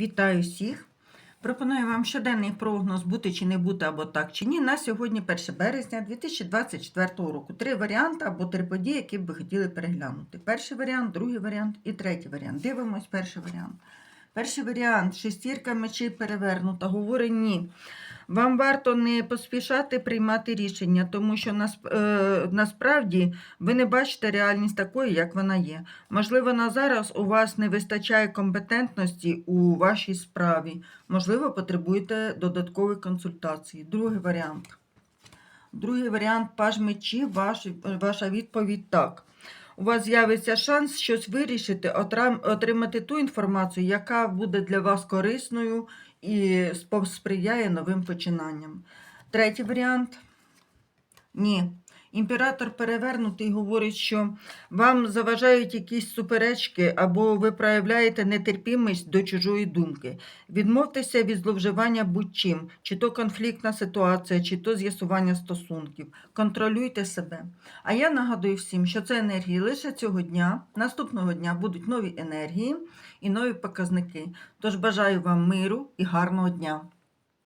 Вітаю всіх! Пропоную вам щоденний прогноз бути чи не бути або так чи ні на сьогодні 1 березня 2024 року. Три варіанти або три події, які б ви хотіли переглянути. Перший варіант, другий варіант і третій варіант. Дивимось перший варіант. Перший варіант шестірка мечей перевернута, говорить ні. Вам варто не поспішати приймати рішення, тому що нас, е, насправді ви не бачите реальність такою, як вона є. Можливо, на зараз у вас не вистачає компетентності у вашій справі. Можливо, потребуєте додаткової консультації. Другий варіант. Другий варіант паж мечі, ваш, ваша відповідь так. У вас з'явиться шанс щось вирішити, отримати ту інформацію, яка буде для вас корисною і сприяє новим починанням. Третій варіант. Ні. Імператор перевернутий говорить, що вам заважають якісь суперечки або ви проявляєте нетерпімість до чужої думки. Відмовтеся від зловживання будь-чим, чи то конфліктна ситуація, чи то з'ясування стосунків. Контролюйте себе. А я нагадую всім, що це енергії лише цього дня. Наступного дня будуть нові енергії і нові показники. Тож бажаю вам миру і гарного дня.